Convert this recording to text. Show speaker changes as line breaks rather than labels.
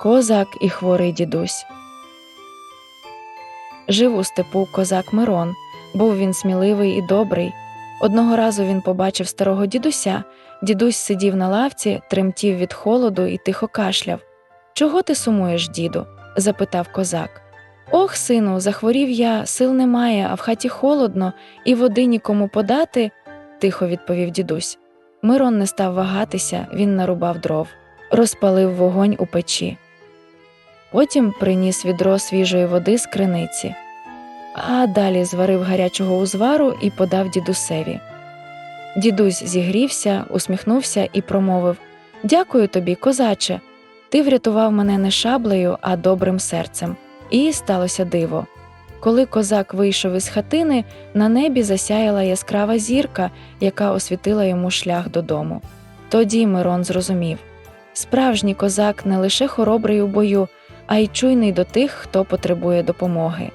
Козак і хворий дідусь. Жив у степу козак Мирон. Був він сміливий і добрий. Одного разу він побачив старого дідуся. Дідусь сидів на лавці, тремтів від холоду і тихо кашляв. Чого ти сумуєш, діду? запитав козак. Ох, сину, захворів я, сил немає, а в хаті холодно, і води нікому подати, тихо відповів дідусь. Мирон не став вагатися, він нарубав дров, розпалив вогонь у печі. Потім приніс відро свіжої води з криниці, а далі зварив гарячого узвару і подав дідусеві. Дідусь зігрівся, усміхнувся і промовив Дякую тобі, козаче. Ти врятував мене не шаблею, а добрим серцем. І сталося диво. Коли козак вийшов із хатини, на небі засяяла яскрава зірка, яка освітила йому шлях додому. Тоді Мирон зрозумів справжній козак не лише хоробрий у бою, а й чуйний до тих, хто потребує допомоги.